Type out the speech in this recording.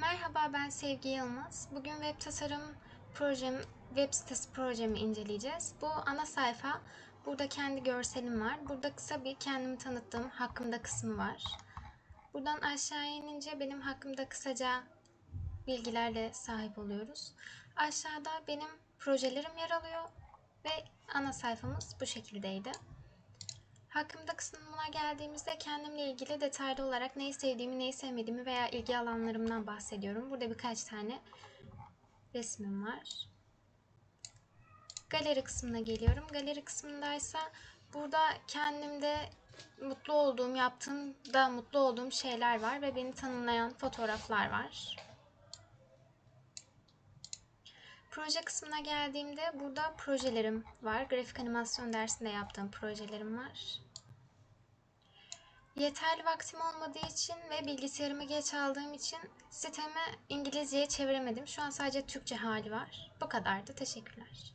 Merhaba ben Sevgi Yılmaz. Bugün web tasarım projem, web sitesi projemi inceleyeceğiz. Bu ana sayfa. Burada kendi görselim var. Burada kısa bir kendimi tanıttığım hakkımda kısmı var. Buradan aşağıya inince benim hakkımda kısaca bilgilerle sahip oluyoruz. Aşağıda benim projelerim yer alıyor ve ana sayfamız bu şekildeydi. Hakkımda kısmına geldiğimizde kendimle ilgili detaylı olarak neyi sevdiğimi, neyi sevmediğimi veya ilgi alanlarımdan bahsediyorum. Burada birkaç tane resmim var. Galeri kısmına geliyorum. Galeri kısmındaysa burada kendimde mutlu olduğum, yaptığımda mutlu olduğum şeyler var ve beni tanımlayan fotoğraflar var. Proje kısmına geldiğimde burada projelerim var. Grafik animasyon dersinde yaptığım projelerim var. Yeterli vaktim olmadığı için ve bilgisayarımı geç aldığım için sitemi İngilizceye çeviremedim. Şu an sadece Türkçe hali var. Bu kadardı. Teşekkürler.